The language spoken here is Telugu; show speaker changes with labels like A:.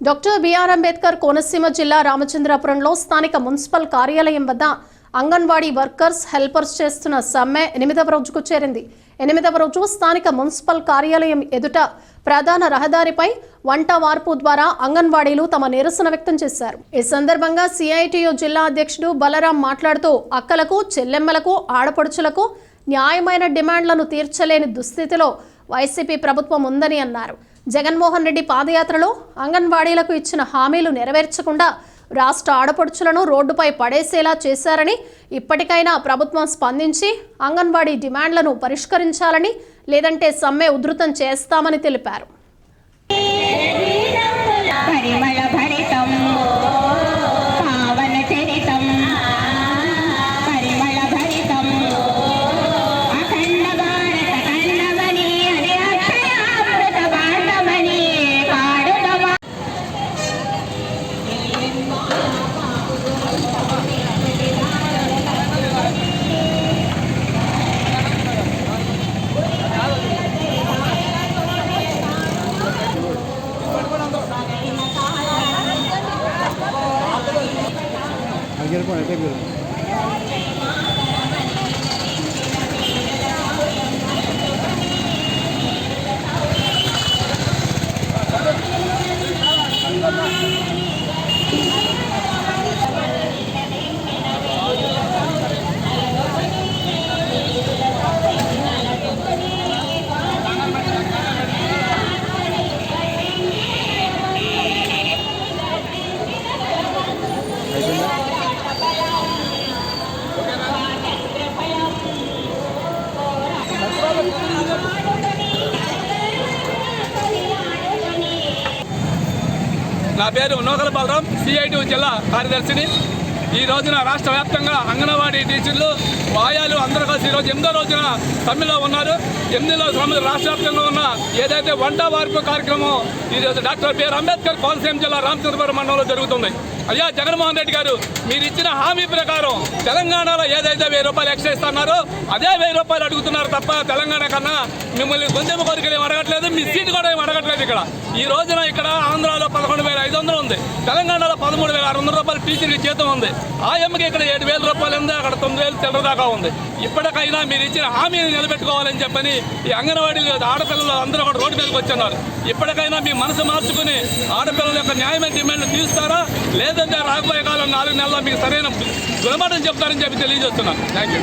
A: డాక్టర్ బిఆర్ అంబేద్కర్ కోనసీమ జిల్లా రామచంద్రాపురంలో స్థానిక మున్సిపల్ కార్యాలయం వద్ద అంగన్వాడీ వర్కర్స్ హెల్పర్స్ చేస్తున్న సమ్మె ఎనిమిదవ రోజుకు చేరింది. ఎనిమిదవ రోజు స్థానిక మున్సిపల్ కార్యాలయం ఎదుట ప్రధాన రహదారిపై వంట వార్పు ద్వారా అంగన్వాడీలు తమ నిరసన వ్యక్తం చేశారు. ఈ సందర్భంగా సిఐటియు జిల్లా అధ్యక్షుడు బలరాం మాట్లాడుతూ అక్కలకు చెల్లెమ్మలకు ఆడపడుచులకు న్యాయమైన డిమాండ్లను తీర్చలేని దుస్థితిలో వైసీపీ ప్రభుత్వం ఉందని అన్నారు. జగన్మోహన్ రెడ్డి పాదయాత్రలో అంగన్వాడీలకు ఇచ్చిన హామీలు నెరవేర్చకుండా రాష్ట్ర ఆడపడుచులను రోడ్డుపై పడేసేలా చేశారని ఇప్పటికైనా ప్రభుత్వం స్పందించి అంగన్వాడీ డిమాండ్లను పరిష్కరించాలని లేదంటే సమ్మె ఉధృతం చేస్తామని తెలిపారు.
B: పరిమళ భరితం যেরকম বের বেরোবে
C: నా పేరు నోకల బలరాం సిఐటి జిల్లా కార్యదర్శిని. ఈ రోజున రాష్ట్ర వ్యాప్తంగా అంగన్వాడీ టీచర్లు వాయాలు అందరూ కలిసి ఈరోజు ఎనిమిదో రోజున సమ్మెలో ఉన్నారు. ఎనిమిదిలో సమ్మె రాష్ట్ర వ్యాప్తంగా ఉన్న ఏదైతే వంట వార్పు కార్యక్రమం ఈరోజు డాక్టర్ బిఆర్ అంబేద్కర్ కోనసీమ జిల్లా రామచంద్రపురం మండలంలో జరుగుతుంది. అయ్యా జగన్మోహన్ రెడ్డి గారు మీరు ఇచ్చిన హామీ ప్రకారం తెలంగాణలో ఏదైతే వెయ్యి రూపాయలు ఎక్స్ట్రా ఇస్తున్నారో అదే వెయ్యి రూపాయలు అడుగుతున్నారు తప్ప తెలంగాణ కన్నా మిమ్మల్ని గొంతెమ్మ కోరికలు ఏం అడగట్లేదు మీ సీటు కూడా ఏమి అడగట్లేదు ఇక్కడ. ఈ రోజున ఇక్కడ ఆంధ్రాలో పదకొండు వేల ఐదు వందలు ఉంది తెలంగాణలో పదమూడు వేల ఆరు వందల రూపాయలు టీచర్కి జీతం ఉంది. ఆ ఎమ్మకి ఇక్కడ ఏడు వేల రూపాయలు ఉంది అక్కడ తొమ్మిది వేలు చిల్లర దాకా ఉంది. ఇప్పటికైనా మీరు ఇచ్చిన హామీని నిలబెట్టుకోవాలని చెప్పని ఈ అంగన్వాడీ ఆడపిల్లలు అందరూ కూడా రోడ్డు మీదకి వచ్చున్నారు ఇప్పటికైనా మీ మనసు మార్చుకుని ఆడపిల్లల యొక్క న్యాయమైన డిమాండ్లు తీరుస్తారా? లేదు రాబోయే కాలం నాలుగు నెలల్లో మీకు సరైన గుణపాఠం చెప్తారని చెప్పి తెలియజేస్తున్నాను. Thank you